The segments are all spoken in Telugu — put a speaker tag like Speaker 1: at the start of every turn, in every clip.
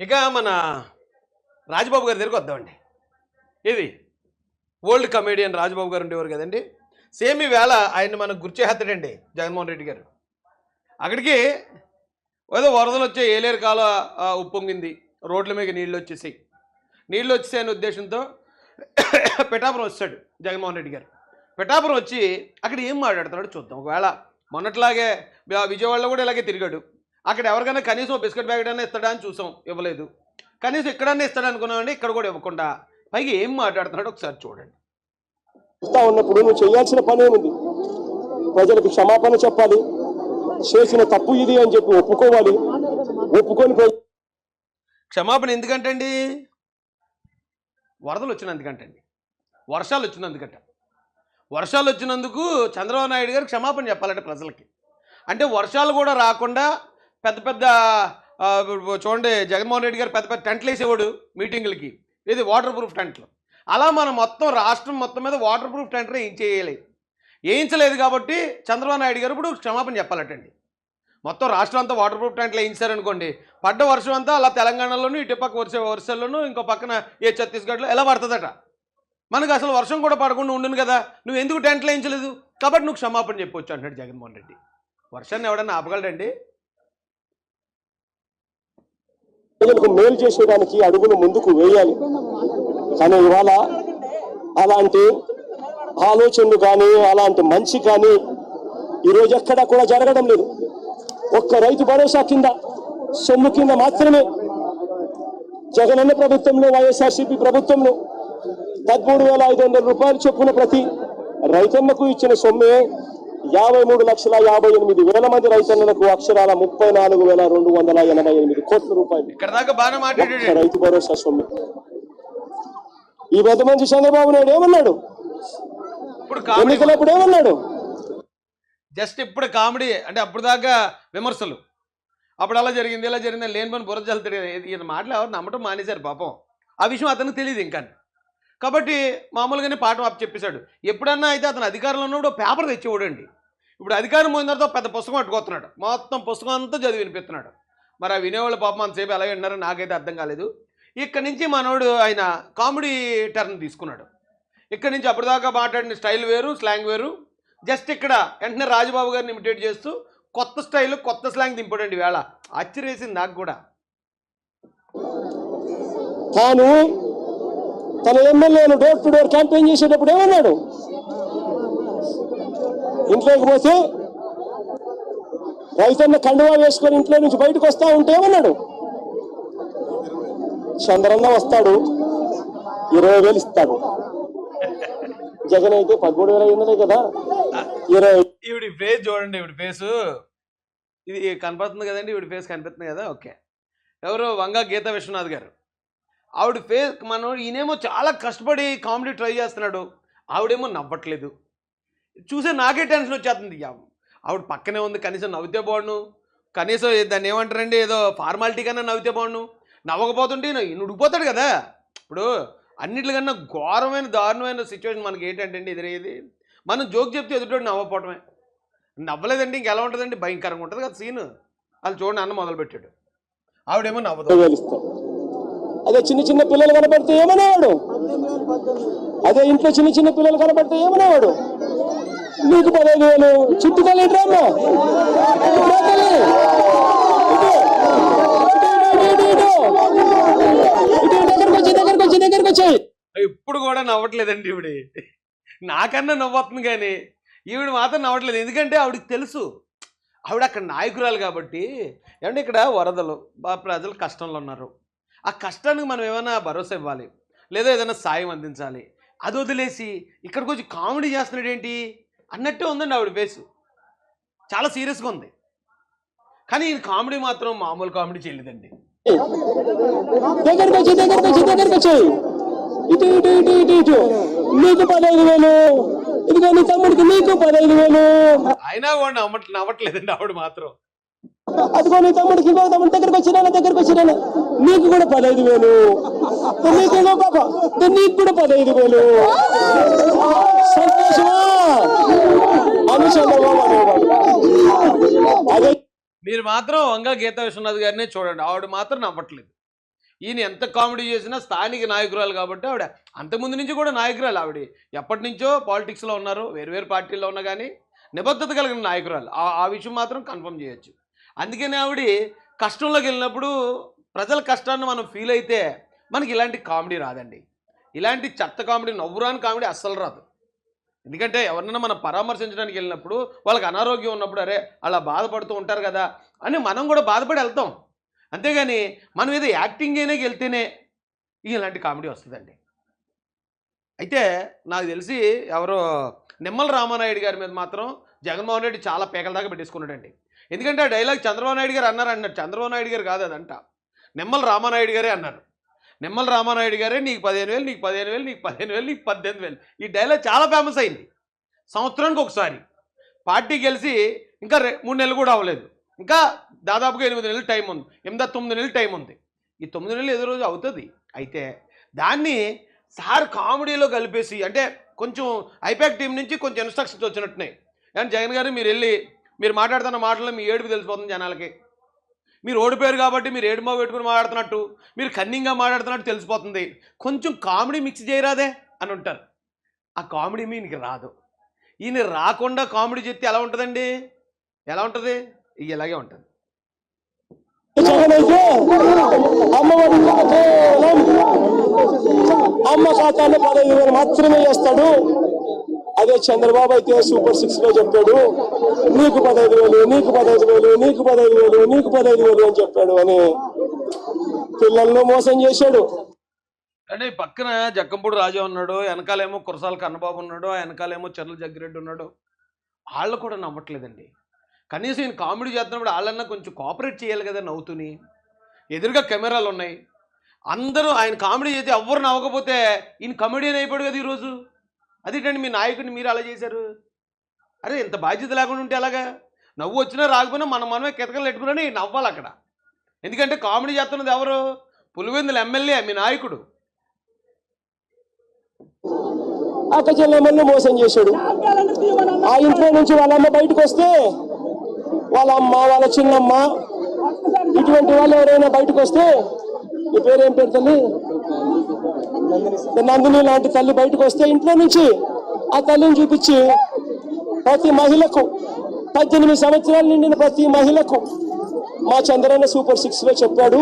Speaker 1: ఇక మన రాజబాబు గారి దగ్గరికి వద్దామండి. ఇది ఓల్డ్ కమేడియన్ రాజబాబు గారు ఉండేవారు కదండి. సేమ్ వేళ ఆయన మనకు గుర్చేస్తాడండి జగన్మోహన్ రెడ్డి గారు. అక్కడికి ఏదో వరదలు వచ్చే ఏలేరు కాల ఉప్పొంగింది. రోడ్ల మీద నీళ్ళు వచ్చేసాయి. నీళ్ళు వచ్చేసాయనే ఉద్దేశంతో పిఠాపురం వచ్చాడు జగన్మోహన్ రెడ్డి గారు. పిఠాపురం వచ్చి అక్కడ ఏం మాట్లాడుతున్నాడు చూద్దాం. ఒకవేళ మొన్నట్లాగే విజయవాడలో కూడా ఇలాగే తిరిగాడు. అక్కడ ఎవరికైనా కనీసం బిస్కెట్ ప్యాకెట్ అయినా ఇస్తాడా అని చూసాం ఇవ్వలేదు. కనీసం ఇక్కడన్నా ఇస్తాడు అనుకున్నామండి ఇక్కడ కూడా ఇవ్వకుండా. పైగా ఏం మాట్లాడుతున్నాడు ఒకసారి చూడండి.
Speaker 2: ఉన్నప్పుడు నువ్వు చేయాల్సిన పని ఏముంది? ప్రజలకు క్షమాపణ చెప్పాలి. చేసిన తప్పు ఇది అని చెప్పి ఒప్పుకోవాలి. ఒప్పుకొని
Speaker 1: క్షమాపణ ఎందుకంటే అండి వరదలు వచ్చినందుకంటండి. వర్షాలు వచ్చినందుకంట. వర్షాలు వచ్చినందుకు చంద్రబాబు నాయుడు గారు క్షమాపణ చెప్పాలంటే ప్రజలకి. అంటే వర్షాలు కూడా రాకుండా పెద్ద పెద్ద చూడండి జగన్మోహన్ రెడ్డి గారు పెద్ద పెద్ద టెంట్లు వేసేవాడు మీటింగులకి. ఇది వాటర్ ప్రూఫ్ టెంట్లు. అలా మనం మొత్తం రాష్ట్రం మొత్తం మీద వాటర్ ప్రూఫ్ టెంట్లు ఏం వేయించలేదు కాబట్టి చంద్రబాబు నాయుడు గారు ఇప్పుడు క్షమాపణ చెప్పాలటండి. మొత్తం రాష్ట్రం అంతా వాటర్ ప్రూఫ్ టెంట్లు వేయించారనుకోండి పడ్డ వర్షం అంతా అలా తెలంగాణలోనూ ఇటు పక్క వర్ష వర్షాల్లోనూ ఇంకో పక్కన ఏ ఛత్తీస్గఢ్లో ఎలా పడుతుందట? మనకు అసలు వర్షం కూడా పడకుండా ఉండును కదా నువ్వు ఎందుకు టెంట్లు వేయించలేదు? కాబట్టి నువ్వు క్షమాపణ చెప్పొచ్చు అంటాడు జగన్మోహన్ రెడ్డి. వర్షాన్ని ఎవడన్నా ఆపగలడండి?
Speaker 2: ప్రజలకు మేలు చేసేదానికి అడుగులు ముందుకు వేయాలి. కానీ ఇవాళ అలాంటి ఆలోచనలు కానీ అలాంటి మంచి కానీ ఈరోజు ఎక్కడా కూడా జరగడం లేదు. ఒక్క రైతు భరోసా కింద సొమ్ము కింద మాత్రమే జగనన్న ప్రభుత్వంలో వైఎస్ఆర్సీపీ ప్రభుత్వంలో పదమూడు వేల ఐదు వందల రూపాయలు చొప్పున ప్రతి రైతన్నకు ఇచ్చిన సొమ్మే యాభై మూడు లక్షల యాభై ఎనిమిది వేల మంది రైతన్నలకు అక్షరాల ముప్పై నాలుగు వేల రెండు వందల ఎనభై ఎనిమిది కోట్ల రూపాయలు. రైతు భరోసా సొమ్ము. ఈ పెద్ద మంచి చంద్రబాబు నాయుడు ఏమన్నాడు? ఎన్నికలప్పుడు ఏమన్నాడు?
Speaker 1: జస్ట్ ఇప్పుడు కామెడీ అంటే అప్పుడు దాకా విమర్శలు. అప్పుడు అలా జరిగింది ఇలా జరిగింది లేని పని బుర్ర చల్లుతాడు ఈయన మాటలు ఎవరు నమ్మటం మానేశారు పాపం. ఆ విషయం అతనికి తెలియదు ఇంకా. కాబట్టి మామూలుగానే పాఠం అప్పు చెప్పేశాడు. ఎప్పుడన్నా అయితే అతను అధికారంలో ఉన్నప్పుడు ఓ పేపర్ తెచ్చేవాడండి. ఇప్పుడు అధికారం పోయిన తర్వాత పెద్ద పుస్తకం పట్టుకొస్తున్నాడు మొత్తం పుస్తకం అంతా చదివి వినిపిస్తున్నాడు. మరి ఆ వినేవాళ్ళు పాపం అంతసేపు ఎలా విన్నారో నాకైతే అర్థం కాలేదు. ఇక్కడి నుంచి మనోడు ఆయన కామెడీ టర్న్ తీసుకున్నాడు. ఇక్కడి నుంచి అప్పటిదాకా మాట్లాడిన స్టైల్ వేరు స్లాంగ్ వేరు. జస్ట్ ఇక్కడ వెంటనే రాజబాబు గారిని ఇమిటేట్ చేస్తూ కొత్త స్టైల్ కొత్త స్లాంగ్ దింపాడండి వేళ. ఆశ్చర్యసింది నాకు కూడా.
Speaker 2: తాను తన ఎమ్మెల్యేలు డోర్ టు డోర్ క్యాంపెయిన్ చేసేటప్పుడు ఏమన్నాడు? ఇంట్లోకి పోతే రైతన్న కండువా వేసుకొని ఇంట్లో నుంచి బయటకు వస్తా ఉంటే ఏమన్నాడు? చంద్రన్న వస్తాడు ఇరవై వేలు ఇస్తాడు. జగన్ అయితే పదమూడు వేల ఐదు కదా. ఇరవై
Speaker 1: ఈవిడి ఫేస్ చూడండి ఇవి ఫేసు ఇది కనపడుతుంది కదండి ఇవి ఫేస్ కనిపిస్తుంది కదా ఓకే. ఎవరు వంగ గీత విశ్వనాథ్ గారు. ఆవిడ ఫేస్ మనం ఈయనేమో చాలా కష్టపడి కామెడీ ట్రై చేస్తున్నాడు. ఆవిడేమో నవ్వట్లేదు. చూసే నాకే టెన్షన్ వచ్చేస్తుంది. ఆవిడ పక్కనే ఉంది కనీసం నవ్వితే బాగుండు. కనీసం దాన్ని ఏమంటారండి? ఏదో ఫార్మాలిటీ కన్నా నవ్వితే బాగుండు. నవ్వకపోతుంటే ఈయన ఉడిపోతాడు కదా. ఇప్పుడు అన్నిటికన్నా ఘోరమైన దారుణమైన సిచ్యువేషన్ మనకి ఏంటంటే అండి ఎదురయ్యేది. మనం జోక్ చెప్తే ఎదుటోడు నవ్వపోవటమే నవ్వలేదండి ఇంకెలా ఉంటుందండి? భయంకరంగా ఉంటుంది కదా సీన్ వాళ్ళు చూడండి అన్న మొదలుపెట్టాడు. ఆవిడేమో నవ్వదు.
Speaker 2: అదే చిన్న చిన్న పిల్లలు కనపడితే ఏమనేవాడు అదే ఇంట్లో చిన్న చిన్న పిల్లలు కనపడితే ఏమనేవాడు నీకు పదహైదు వేలు చుట్టుకెళ్ళి డ్రామా
Speaker 1: ఇప్పుడు కూడా నవ్వట్లేదండి ఇవిడి నాకన్నా నవ్వుతుంది కానీ ఈవిడ మాత్రం నవ్వట్లేదు ఎందుకంటే ఆవిడకి తెలుసు ఆవిడ అక్కడ నాయకురాలు కాబట్టి ఏమంటే ఇక్కడ వరదలు బా ప్రజలు కష్టంలో ఉన్నారు ఆ కష్టానికి మనం ఏమైనా భరోసా ఇవ్వాలి లేదా ఏదైనా సాయం అందించాలి అది వదిలేసి ఇక్కడికి వచ్చి కామెడీ చేస్తున్నాడు ఏంటి? అన్నట్టే ఉందండి ఆవిడ ఫేసు. చాలా సీరియస్గా ఉంది. కానీ ఈ కామెడీ మాత్రం మామూలు కామెడీ చేయలేదండి.
Speaker 2: దగ్గరకు వచ్చి దగ్గరకు వచ్చి దగ్గరకు వచ్చాయి ఇటు ఇటు ఇటు ఇటు ఇటు. నీకు పదహైదు వేలు. ఇదిగో నీ తమ్ముడికి నీకు పదహైదు వేలు.
Speaker 1: అయినా కూడా నవ్వట్ నవ్వట్లేదండి ఆవిడ మాత్రం.
Speaker 2: అదిగో నీ తమ్ముడికి ఇంకో తమ్ముడి దగ్గరకు వచ్చినా దగ్గరకు వచ్చినా నీకు కూడా పదహైదు వేలు. నీకు ఇంకో పాప. నీకు కూడా పదహైదు వేలు. సంతోషమా? అదే
Speaker 1: మీరు మాత్రం వంగ గీతా విశ్వనాథ్ గారినే చూడండి. ఆవిడ మాత్రం నవ్వట్లేదు ఈయన ఎంత కామెడీ చేసినా స్థానిక నాయకురాలు కాబట్టి ఆవిడ అంతకుముందు నుంచి కూడా నాయకురాలు ఆవిడ. ఎప్పటి నుంచో పాలిటిక్స్లో ఉన్నారు. వేరు వేరు పార్టీల్లో ఉన్నా కానీ నిబద్ధత కలిగిన నాయకురాలు. ఆ విషయం మాత్రం కన్ఫర్మ్ చేయొచ్చు. అందుకని ఆవిడ కష్టంలోకి వెళ్ళినప్పుడు ప్రజల కష్టాన్ని మనం ఫీల్ అయితే మనకి ఇలాంటి కామెడీ రాదండి. ఇలాంటి చెత్త కామెడీ నవ్వురాని కామెడీ అస్సలు రాదు. ఎందుకంటే ఎవరినైనా మనం పరామర్శించడానికి వెళ్ళినప్పుడు వాళ్ళకి అనారోగ్యం ఉన్నప్పుడు అరే అలా బాధపడుతూ ఉంటారు కదా అని మనం కూడా బాధపడి వెళ్తాం. అంతేగాని మనం ఏదో యాక్టింగ్ అయినా వెళ్తేనే ఇలాంటి కామెడీ వస్తుందండి. అయితే నాకు తెలిసి ఎవరో నిమ్మల రామానాయుడు గారి మీద మాత్రం జగన్మోహన్ రెడ్డి చాలా పేకల దాకా పెట్టేసుకున్నాడండి. ఎందుకంటే ఆ డైలాగ్ చంద్రబాబు నాయుడు గారు అన్నారు అన్నారు చంద్రబాబు నాయుడు గారు కాదు అదంట. నిమ్మల రామానాయుడు గారే అన్నారు. నిమ్మల రామానాయుడు గారే నీకు పదిహేను వేలు నీకు పదిహేను వేలు నీకు పదిహేను వేలు నీకు పద్దెనిమిది వేలు. ఈ డైలాగ్ చాలా ఫేమస్ అయింది. సంవత్సరానికి ఒకసారి. పార్టీ గెలిచి ఇంకా మూడు నెలలు కూడా అవ్వలేదు. ఇంకా దాదాపుగా ఎనిమిది నెలలు టైం ఉంది. ఎనిమిది తొమ్మిది నెలలు టైం ఉంది. ఈ తొమ్మిది నెలలు ఏదో రోజు అవుతుంది. అయితే దాన్ని సార్ కామెడీలో కలిపేసి అంటే కొంచెం ఐపాక్ టీం నుంచి కొంచెం ఇన్స్ట్రక్షన్స్ వచ్చినట్టున్నాయి. కానీ జగన్ గారు మీరు వెళ్ళి మీరు మాట్లాడుతున్న మాటల్లో మీ ఏడుపు తెలిసిపోతుంది జనాలకి. మీరు ఓడిపోయారు కాబట్టి మీరు ఏడుమో పెట్టుకుని మాట్లాడుతున్నట్టు మీరు కన్నింగ్గా మాట్లాడుతున్నట్టు తెలిసిపోతుంది. కొంచెం కామెడీ మిక్స్ చేయరాదే అని ఉంటారు ఆ కామెడీ మీకు రాదు. ఈయన రాకుండా కామెడీ చెప్తే ఎలా ఉంటుందండి? ఎలా ఉంటుంది? ఇలాగే ఉంటుంది.
Speaker 2: అమ్మ ఖాతాలో పదహైదు వేలు మాత్రమే చేస్తాడు. అదే చంద్రబాబు అయితే సూపర్ సిక్స్లో చెప్పాడు? నీకు పదహైదు వేలు నీకు పదహైదు వేలు నీకు పదహైదు వేలు నీకు పదహైదు వేలు అని చెప్పాడు అని పిల్లలను మోసం చేశాడు.
Speaker 1: అంటే పక్కన జక్కంపూడి రాజా ఉన్నాడు వెనకాలేమో కురసాల కన్నబాబు ఉన్నాడు ఆ వెనకాలేమో చెర్ల జగ్గిరెడ్డి ఉన్నాడు. వాళ్ళు కూడా నమ్మట్లేదండి కనీసం ఈయన కామెడీ చేస్తున్నప్పుడు వాళ్ళన్నా కొంచెం కోఆపరేట్ చేయాలి కదా నవ్వుతుని. ఎదురుగా కెమెరాలు ఉన్నాయి అందరూ ఆయన కామెడీ చేసి ఎవ్వరు నవ్వకపోతే ఈయన కమెడియన్ అయిపోయాడు కదా ఈరోజు. అదేంటండి మీ నాయకుడిని మీరు అలా చేశారు? అరే ఇంత బాధ్యత లేకుండా ఉంటే ఎలాగా? నవ్వు వచ్చినా రాకపోయినా మనం మనమే కితకలు పెట్టుకుని నవ్వాలి అక్కడ. ఎందుకంటే కామెడీ చేస్తున్నది ఎవరు? పులివెందుల ఎమ్మెల్యే మీ నాయకుడు.
Speaker 2: అక్క చెల్లెమ్మల్ని మోసం చేశాడు. ఆ ఇంట్లో నుంచి వాళ్ళ అమ్మ బయటకు వస్తే వాళ్ళ అమ్మ వాళ్ళ చిన్నమ్మ ఇటువంటి వాళ్ళు ఎవరైనా బయటకు వస్తే ఈ పేరేం పేరు తల్లి? నందిని లాంటి తల్లి బయటకు వస్తే ఇంట్లో నుంచి ఆ తల్లిని చూపించి ప్రతి మహిళకు పద్దెనిమిది సంవత్సరాలు నిండిన ప్రతి మహిళకు మా చంద్రన్న సూపర్ సిక్స్లో చెప్పాడు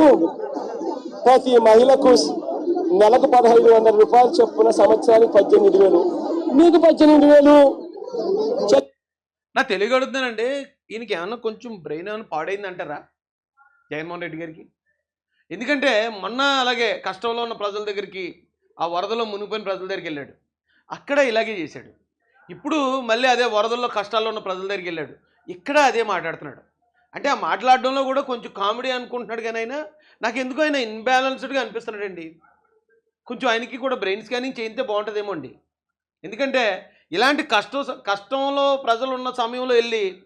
Speaker 2: ప్రతి మహిళకు నెలకు పదహైదు వందల రూపాయలు చొప్పున సంవత్సరానికి పద్దెనిమిది వేలు. మీకు పద్దెనిమిది వేలు? చె-
Speaker 1: నా తెలుగు ఈయనకి ఏమన్నా కొంచెం బ్రెయిన్ ఏమైనా పాడైంది అంటారా జగన్మోహన్ రెడ్డి గారికి? ఎందుకంటే మొన్న అలాగే కష్టంలో ఉన్న ప్రజల దగ్గరికి ఆ వరదలో మునిగిపోయిన ప్రజల దగ్గరికి వెళ్ళాడు. అక్కడ ఇలాగే చేశాడు. ఇప్పుడు మళ్ళీ అదే వరదల్లో కష్టాల్లో ఉన్న ప్రజల దగ్గరికి వెళ్ళాడు. ఇక్కడ అదే మాట్లాడుతున్నాడు. అంటే ఆ మాట్లాడడంలో కూడా కొంచెం కామెడీ అనుకుంటున్నాడు కానీ ఆయన నాకు ఎందుకు ఆయన ఇన్బ్యాలెన్స్డ్గా అనిపిస్తున్నాడండి. కొంచెం ఆయనకి కూడా బ్రెయిన్ స్కానింగ్ చేయితే బాగుంటుందేమో అండి. ఎందుకంటే ఇలాంటి కష్టం కష్టంలో ప్రజలు ఉన్న సమయంలో వెళ్ళి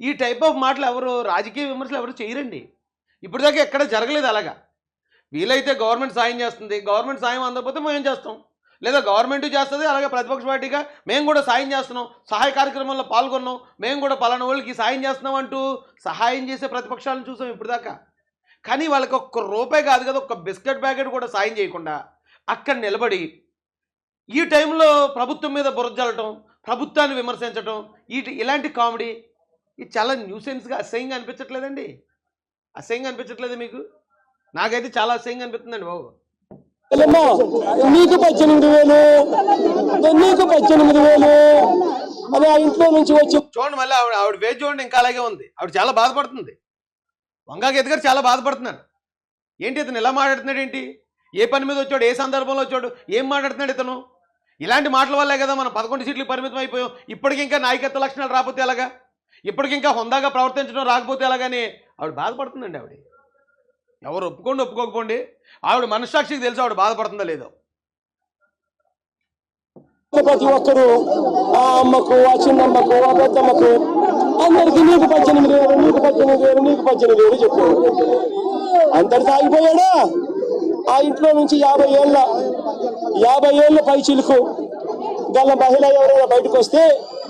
Speaker 1: ఈ టైప్ ఆఫ్ మాటలు ఎవరు రాజకీయ విమర్శలు ఎవరు చేయరండి. ఇప్పటిదాకా ఎక్కడ జరగలేదు అలాగా. వీలైతే గవర్నమెంట్ సాయం చేస్తుంది. గవర్నమెంట్ సాయం అందకపోతే మేము చేస్తాం? లేదా గవర్నమెంట్ చేస్తుంది అలాగే ప్రతిపక్ష పార్టీగా మేము కూడా సాయం చేస్తున్నాం. సహాయ కార్యక్రమంలో పాల్గొన్నాం. మేము కూడా పలానా వాళ్ళకి సాయం చేస్తున్నాం అంటూ సహాయం చేసే ప్రతిపక్షాలను చూసాం ఇప్పటిదాకా. కానీ వాళ్ళకి ఒక్క రూపాయి కాదు కదా ఒక్క బిస్కెట్ ప్యాకెట్ కూడా సాయం చేయకుండా అక్కడ నిలబడి ఈ టైంలో ప్రభుత్వం మీద బురద జల్లటం ప్రభుత్వాన్ని విమర్శించటం ఈ ఇలాంటి కామెడీ ఇది చాలా న్యూసెన్స్గా అసహ్యంగా అనిపించట్లేదండి? అసహ్యంగా అనిపించట్లేదు మీకు? నాకైతే చాలా అసహ్యంగా అనిపిస్తుందండి బాబు.
Speaker 2: నీకు పద్దెనిమిది వేలు నీకు పద్దెనిమిది వేలు. అని ఆ ఇంట్లో నుంచి వచ్చి
Speaker 1: చూడండి మళ్ళీ ఆవిడ ఆవిడ వేజ్ చూడండి ఇంకా అలాగే ఉంది. ఆవిడ చాలా బాధపడుతుంది. వంగాకి ఎదుగారు చాలా బాధపడుతున్నారు. ఏంటి ఇతను ఇలా మాట్లాడుతున్నాడు ఏంటి? ఏ పని మీద వచ్చాడు? ఏ సందర్భంలో వచ్చాడు? ఏం మాట్లాడుతున్నాడు ఇతను? ఇలాంటి మాటల వల్లే కదా మనం పదకొండు సీట్లు పరిమితం అయిపోయాం. ఇప్పటికి ఇంకా నాయకత్వ లక్షణాలు రాకపోతే ఎలాగా? ఇప్పటికి ఇంకా హుందాగా ప్రవర్తించడం రాకపోతే ఎలాగని ఆవిడ బాధపడుతుందండి ఆవిడ. ఎవరు ఒప్పుకోండి ఒప్పుకోకపోండి. ఆవిడ మనస్సాక్షికి తెలుసు ఆవిడ బాధపడుతుందో లేదో.
Speaker 2: ప్రతి ఒక్కరు ఆ అమ్మకు ఆ చిన్నమ్మకు ఆ పెద్దమ్మకు అందరికి నీకు పద్దెనిమిది వేలు నీకు పద్దెనిమిది వేలు నీకు పద్దెనిమిది వేలు చెప్పాడు అందరితో తాగిపోయాడా ఆ ఇంట్లో నుంచి యాభై ఏళ్ళ యాభై ఏళ్ళ పై చిలుకు గల మహిళ ఎవరైనా బయటకు వస్తే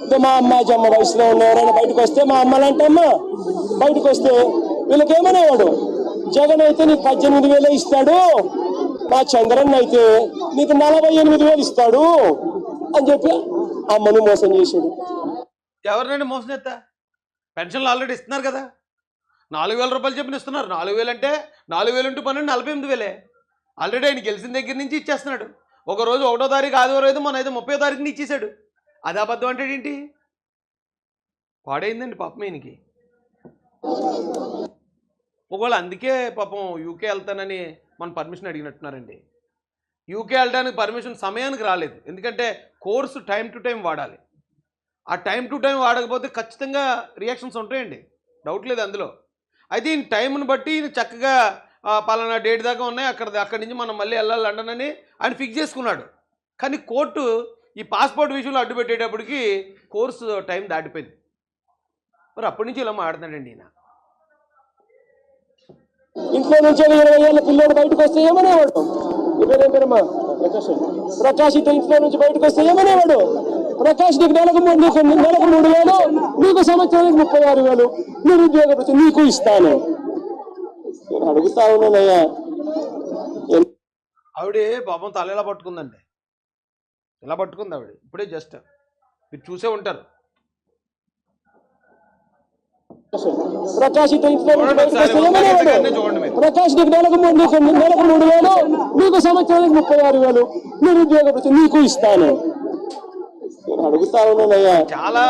Speaker 2: ఇప్పుడు మా అమ్మ జమ్మ వయసులో ఉన్న ఎవరైనా బయటకు వస్తే మా అమ్మలంటమ్మ బయటకు వస్తే వీళ్ళకేమనేవాడు? జగన్ అయితే నీకు పద్దెనిమిది వేలే ఇస్తాడు మా చంద్రన్ అయితే నీకు నలభై ఎనిమిది వేలు ఇస్తాడు అని చెప్పి అమ్మను మోసం చేశాడు.
Speaker 1: ఎవరినండి మోసం చేస్తా? పెన్షన్లు ఆల్రెడీ ఇస్తున్నారు కదా. నాలుగు వేల రూపాయలు చెప్పిన ఇస్తున్నారు. నాలుగు వేలు అంటే నాలుగు వేలు ఉంటే పన్నెండు నలభై ఎనిమిది వేలే. ఆల్రెడీ ఆయన గెలిచిన దగ్గర నుంచి ఇచ్చేస్తున్నాడు. ఒక రోజు ఒకటో తారీఖు ఆదివారం అయితే మన అయితే ముప్పై తారీఖుని ఇచ్చేసాడు అది అబద్ధం అంటే ఏంటి? పాడైందండి పాపం ఈయనకి. ఒకవేళ అందుకే పాపం యూకే వెళ్తానని మన పర్మిషన్ అడిగినట్టున్నారండి. యూకే వెళ్ళడానికి పర్మిషన్ సమయానికి రాలేదు. ఎందుకంటే కోర్సు టైం టు టైం వాడాలి. ఆ టైం టు టైం వాడకపోతే ఖచ్చితంగా రియాక్షన్స్ ఉంటాయండి. డౌట్ లేదు అందులో. అయితే ఈయన టైంని బట్టి ఈయన చక్కగా పలానా డేట్ దాకా ఉన్నాయి. అక్కడ అక్కడి నుంచి మనం మళ్ళీ వెళ్ళాలి లండన్ అని ఆయన ఫిక్స్ చేసుకున్నాడు. కానీ కోర్టు ఈ పాస్పోర్ట్ విషయంలో అడ్డు పెట్టేటప్పటికి కోర్సు టైం దాటిపోయింది. మరి అప్పటి నుంచి ఇలా మాట్లాడుతున్నాడండి ఈయన.
Speaker 2: ఇంట్లో నుంచి ఇరవై ఏళ్ళ పిల్లోడు బయటకు వస్తే ఏమనేవాడు? నీ పేరేం పేరమ్మా ప్రకాష్ ఇతను ఇంట్లో నుంచి బయటకు వస్తే ఏమనేవాడు? ప్రకాష్ నీకు నెలకు మూడు నీకు నెలకు మూడు వేలు నీకు సంవత్సరానికి ముప్పై ఆరు వేలు వృత్తి నీకు ఇస్తాను. నేను అడుగుతా ఉన్నానయ్యా.
Speaker 1: ఆవిడ పాపం తల ఇలా పట్టుకుందండి. ఇలా పట్టుకుంది ఆవిడ? ఇప్పుడే జస్ట్ మీరు చూసే ఉంటారు.
Speaker 2: ప్రకాష్. ప్రకాష్ నీకు నెలకు నీకు నెలకు మూడు వేలు నీకు సంవత్సరానికి ముప్పై ఆరు వేలు నిరుద్యోగ వృత్తి నీకు ఇస్తాను. నేను అడుగుతా ఉన్నానయ్యా.
Speaker 1: చాలా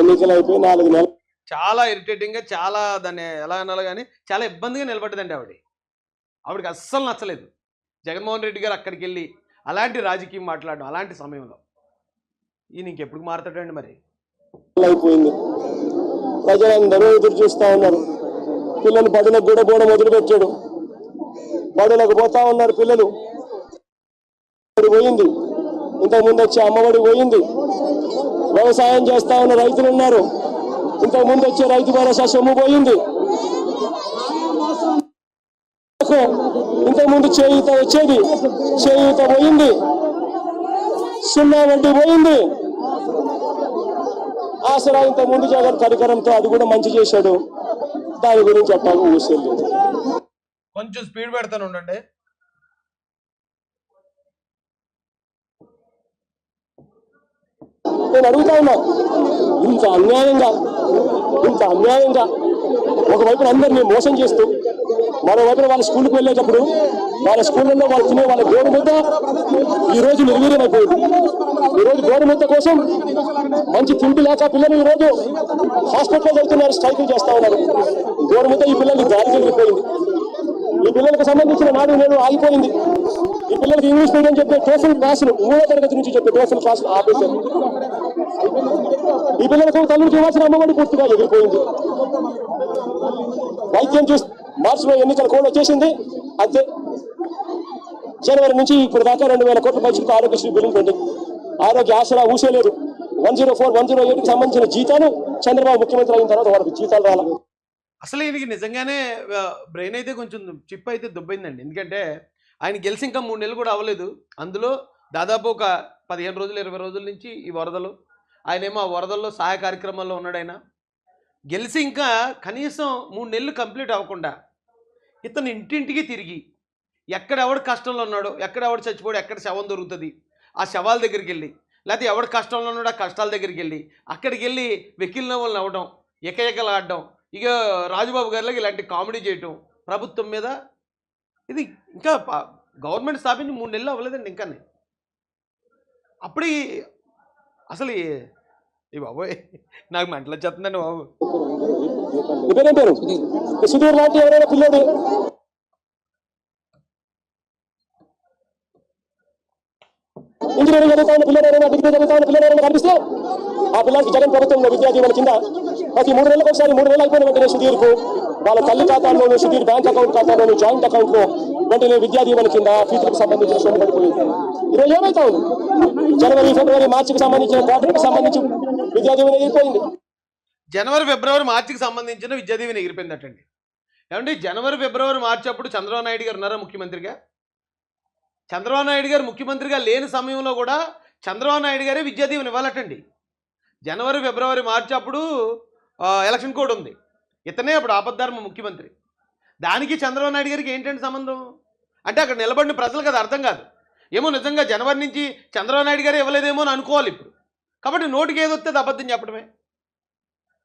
Speaker 2: ఎన్నికలు అయిపోయి నాలుగు నెలలు.
Speaker 1: చాలా ఇరిటేటింగ్గా చాలా దాన్ని ఎలా అనాలి కానీ చాలా ఇబ్బందిగా నిలబడ్డదండి ఆవిడ. ఆవిడకి అస్సలు నచ్చలేదు. జగన్మోహన్ రెడ్డి గారు అక్కడికి వెళ్ళి అలాంటి రాజకీయం మాట్లాడడం అలాంటి సమయంలో ఈయన ఇంకెప్పుడు మారతాడండి మరి?
Speaker 2: అయిపోయింది ప్రజలందరూ ఎదురు చూస్తా ఉన్నారు. పిల్లలు బడులకు కూడా పోవడం మొదలుపెట్టాడు బడులకు పోతా ఉన్నారు పిల్లలు. పోయింది. ఇంతకు ముందు వచ్చే అమ్మఒడి పోయింది. వ్యవసాయం చేస్తా ఉన్న రైతులు ఉన్నారు. ఇంతకు ముందు వచ్చే రైతు భరోసా సొమ్ము పోయింది ఇంతకు ముందు చేయూత వచ్చేది. చేయూత పోయింది. సున్నా వడ్డీ పోయింది. ఆసరా ఇంత ముందు జగన్ పరికరంతో అది కూడా మంచి చేశాడు. దాని గురించి అట్టాగా ఊసేది
Speaker 1: కొంచెం స్పీడ్ పెడతాను ఉండండి.
Speaker 2: నేను అడుగుతా ఉన్నా ఇంత అన్యాయంగా ఇంత అన్యాయంగా ఒకవైపున అందరినీ మోసం చేస్తూ మరోవైపున వాళ్ళ స్కూల్కి వెళ్ళేటప్పుడు వాళ్ళ స్కూళ్ళల్లో వాళ్ళు తినే వాళ్ళ గోడు ముద్ద ఈ రోజు నిర్వీర్యమైపోయింది ఈ రోజు గోడు ముద్ద కోసం మంచి తిండి లేక పిల్లలు ఈ రోజు హాస్పిటల్లో వెళ్తున్నారు స్ట్రైకులు చేస్తా ఉన్నారు. గోడు ముద్ద ఈ పిల్లలకి దారి జరిగిపోయింది ఈ పిల్లలకు సంబంధించిన నాడు నేడు ఆగిపోయింది. ఈ పిల్లలకి ఇంగ్లీష్ మీడియం చెప్పే టోఫిల్ క్లాసులు మూడో తరగతి నుంచి చెప్పే టోఫిల్ క్లాసులు ఆపేశారు. ఈ పిల్లలకు తల్లికి ఇవ్వాల్సిన అమ్మఒడి పూర్తిగా ఎగిరిపోయింది. వైద్యం చూసి మార్చిలో ఎన్నికల కోడ్ వచ్చేసింది. అంతే. జనవరి నుంచి ఇప్పుడు దాకా రెండు వేల కోట్ల పైసలకు ఆరోగ్యశ్రీ బిల్లులు పెండింగ్ ఆరోగ్య ఆసరా ఊసేలేదు one zero four one zero ఎయిట్కి సంబంధించిన జీతాలు చంద్రబాబు ముఖ్యమంత్రి అయిన తర్వాత వాళ్ళకి జీతాలు రాల.
Speaker 1: అసలు ఈయనకి నిజంగానే బ్రెయిన్ అయితే కొంచెం చిప్ అయితే దుబ్బైందండి. ఎందుకంటే ఆయన గెలిచి ఇంకా మూడు నెలలు కూడా అవ్వలేదు. అందులో దాదాపు ఒక పదిహేను రోజులు ఇరవై రోజుల నుంచి ఈ వరదలు. ఆయనేమో ఆ వరదల్లో సహాయ కార్యక్రమాల్లో ఉన్నాడు ఆయన. గెలిచి ఇంకా కనీసం మూడు నెలలు కంప్లీట్ అవ్వకుండా ఇతను ఇంటింటికి తిరిగి ఎక్కడెవడు కష్టంలో ఉన్నాడో ఎక్కడెవడు చచ్చిపోడు ఎక్కడ శవం దొరుకుతుంది? ఆ శవాల దగ్గరికి వెళ్ళి. లేకపోతే ఎవడు కష్టంలో ఉన్నాడో ఆ కష్టాల దగ్గరికి వెళ్ళి. అక్కడికి వెళ్ళి వెకిలిన వాళ్ళని అవ్వడం ఎకఎకలాడడం ఇక రాజుబాబు గారిలోకి ఇలాంటి కామెడీ చేయటం ప్రభుత్వం మీద ఇది ఇంకా గవర్నమెంట్ స్థాపించి మూడు నెలలు అవ్వలేదండి ఇంకా. అప్పుడే అసలు ఈ- బాబోయ్ నాకు మంటలు చెప్తుందండి బాబు
Speaker 2: సుధీర్ లాంటి ఎవరైనా ఇంజనీరింగ్ చదువుతాను పిల్లలు డిగ్రీ చదువుతాను పిల్లలు కనిపిస్తే ఆ పిల్లలకి జగన్ ప్రభుత్వంలో విద్యా దీవెన కింద ప్రతి మూడు నెలలకు ఒకసారి మూడు నెలలు అయిపోయిన వెంటనే సుధీర్కు వాళ్ళ తల్లి ఖాతాల్లోనూ సుధీర్ బ్యాంక్ అకౌంట్ ఖాతాలోను జాయింట్ అకౌంట్లో వెంటనే విద్యా దీవెన కింద ఫీజులకు సంబంధించిన సొమ్ము పడిపోయింది. ఈరోజు ఏమైతా ఉంది? జనవరి ఫిబ్రవరి మార్చికి సంబంధించిన క్వార్టర్కి సంబంధించి విద్యా దీవెన ఎగిరిపోయింది.
Speaker 1: జనవరి ఫిబ్రవరి మార్చికి సంబంధించిన విద్యా దీవెన ఎగిరిపోయిందటండి. ఏమంటే జనవరి ఫిబ్రవరి మార్చి అప్పుడు చంద్రబాబు నాయుడు గారు ఉన్నారా ముఖ్యమంత్రిగా? చంద్రబాబు నాయుడు గారు ముఖ్యమంత్రిగా లేని సమయంలో కూడా చంద్రబాబు నాయుడు గారే విద్యాదీవెన ఇవ్వాలటండి. జనవరి ఫిబ్రవరి మార్చి అప్పుడు ఎలక్షన్ కోడ్ ఉంది. ఇతనే అప్పుడు ఆపద్ధర్మ ముఖ్యమంత్రి. దానికి చంద్రబాబు నాయుడు గారికి ఏంటంటే సంబంధం? అంటే అక్కడ నిలబడిన ప్రజలకు అది అర్థం కాదు. ఏమో నిజంగా జనవరి నుంచి చంద్రబాబు నాయుడు గారే ఇవ్వలేదేమో అని అనుకోవాలి ఇప్పుడు. కాబట్టి నోటికి ఏది వస్తే అబద్ధం చెప్పడమే.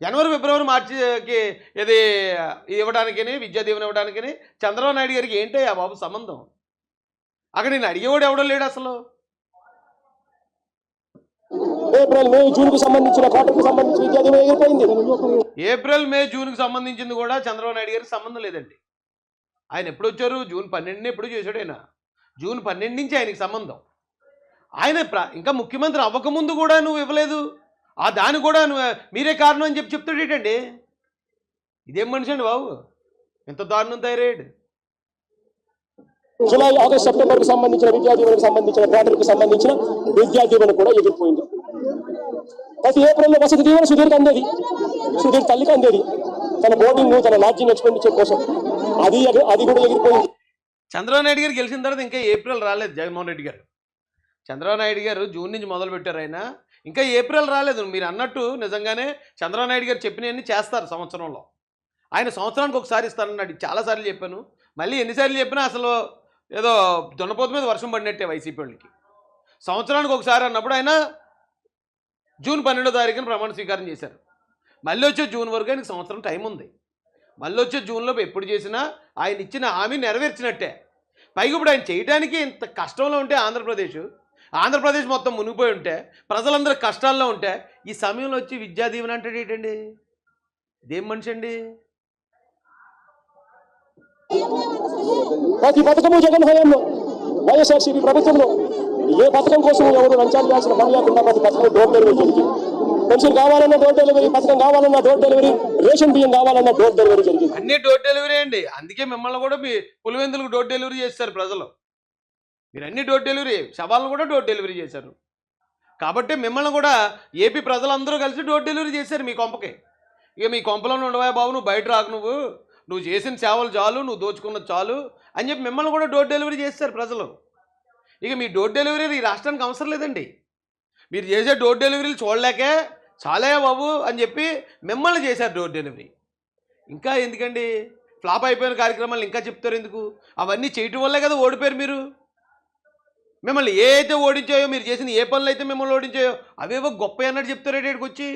Speaker 1: జనవరి ఫిబ్రవరి మార్చికి ఇది ఇవ్వడానికని విద్యా దీవెన ఇవ్వడానికని చంద్రబాబు నాయుడు గారికి ఏంటో ఆ బాబు సంబంధం? అక్కడ నేను అడిగేవాడు ఎవడో లేడు అసలు.
Speaker 2: ఏప్రిల్ మే జూన్కు సంబంధించిన కోటకు ఎగిరిపోయింది.
Speaker 1: ఏప్రిల్ మే సంబంధించింది కూడా చంద్రబాబు నాయుడు గారికి సంబంధం లేదండి. ఆయన ఎప్పుడు వచ్చారు? జూన్ పన్నెండుని ఎప్పుడు చేశాడు ఆయన? జూన్ పన్నెండు నుంచి ఆయనకి సంబంధం. ఆయన ఇంకా ముఖ్యమంత్రి అవ్వకముందు కూడా నువ్వు ఇవ్వలేదు. ఆ దాని కూడా నువ్వు మీరే కారణం అని చెప్పి చెప్తాడేటండి ఇదేం మనిషి అండి బాబు? ఎంత దారుణం తయారయ్యాడు.
Speaker 2: జూలై ఆగస్ట్ సెప్టెంబర్కు సంబంధించిన విద్యా దీవెనకు సంబంధించిన క్వార్టర్కు సంబంధించిన విద్యా దీవెన కూడా ఎగిరిపోయింది ప్రతి ఏప్రిల్లో వసతి దీవెన సుధీర్కి అందేది. సుధీర్ తల్లికి అందేది. తన బోర్డింగ్ తన లాడ్జింగ్ ఎక్స్పెండిచర్ కోసం. అది అది కూడా ఎగిరిపోయింది
Speaker 1: చంద్రబాబు నాయుడు గారు గెలిచిన తర్వాత ఇంకా ఏప్రిల్ రాలేదు జగన్మోహన్ రెడ్డి గారు. చంద్రబాబు నాయుడు గారు జూన్ నుంచి మొదలు పెట్టారు ఆయన. ఇంకా ఏప్రిల్ రాలేదు. మీరు అన్నట్టు నిజంగానే చంద్రబాబు నాయుడు గారు చెప్పినవన్నీ చేస్తారు సంవత్సరంలో. ఆయన సంవత్సరానికి ఒకసారి ఇస్తానన్నాడు. చాలాసార్లు చెప్పాను. మళ్ళీ ఎన్నిసార్లు చెప్పినా అసలు ఏదో దొన్నపోత మీద వర్షం పడినట్టే వైసీపీ వాళ్ళకి. సంవత్సరానికి ఒకసారి అన్నప్పుడు ఆయన జూన్ పన్నెండో తారీఖున ప్రమాణ స్వీకారం చేశారు. మళ్ళీ వచ్చే జూన్ వరకు ఆయనకు సంవత్సరం టైం ఉంది. మళ్ళీ వచ్చే జూన్లో ఎప్పుడు చేసినా ఆయన ఇచ్చిన హామీ నెరవేర్చినట్టే. పైగా ఇప్పుడు ఆయన చేయడానికి ఇంత కష్టంలో ఉంటే ఆంధ్రప్రదేశ్ ఆంధ్రప్రదేశ్ మొత్తం మునిగిపోయి ఉంటే ప్రజలందరూ కష్టాల్లో ఉంటే ఈ సమయంలో వచ్చి విద్యా దీవెన అంటే ఏంటండి? ఇదేం మనిషి అండి?
Speaker 2: ప్రతి పథకము జగన్ హయాంలో వైఎస్ఆర్సీపీ ప్రభుత్వంలో ఏ పథకం కోసం ఎవరు లంచాలు చేయాల్సిన పని లేకుండా ప్రతి పథకం డోర్ డెలివరీ జరిగింది. పెన్షన్ కావాలన్నా డోర్ డెలివరీ పథకం కావాలన్నా డోర్ డెలివరీ రేషన్ బియ్యం కావాలన్నా డోర్ డెలివరీ జరిగింది.
Speaker 1: అన్ని డోర్ డెలివరీ అండి. అందుకే మిమ్మల్ని కూడా మీ పులివెందులకు డోర్ డెలివరీ చేస్తారు ప్రజలు. మీరు అన్ని డోర్ డెలివరీ శవాలను కూడా డోర్ డెలివరీ చేశారు. కాబట్టి మిమ్మల్ని కూడా ఏపీ ప్రజలందరూ కలిసి డోర్ డెలివరీ చేశారు మీ కొంపకి. ఇక మీ కొంపలో ఉండవా బాబు? నువ్వు బయట రాకు నువ్వు. నువ్వు చేసిన సేవలు చాలు నువ్వు దోచుకున్నది చాలు అని చెప్పి మిమ్మల్ని కూడా డోర్ డెలివరీ చేస్తారు ప్రజలు. ఇక మీ డోర్ డెలివరీ ఈ రాష్ట్రానికి అవసరం లేదండి. మీరు చేసే డోర్ డెలివరీలు చూడలేకే చాలే బాబు అని చెప్పి మిమ్మల్ని చేశారు డోర్ డెలివరీ. ఇంకా ఎందుకండి? ఫ్లాప్ అయిపోయిన కార్యక్రమాలు ఇంకా చెప్తారు ఎందుకు? అవన్నీ చేయటం వల్లే కదా ఓడిపోయారు మీరు. మిమ్మల్ని ఏ అయితే ఓడించాయో మీరు చేసిన ఏ పనులు అయితే మిమ్మల్ని ఓడించాయో అవేవో గొప్ప అన్నట్టు చెప్తారు వచ్చి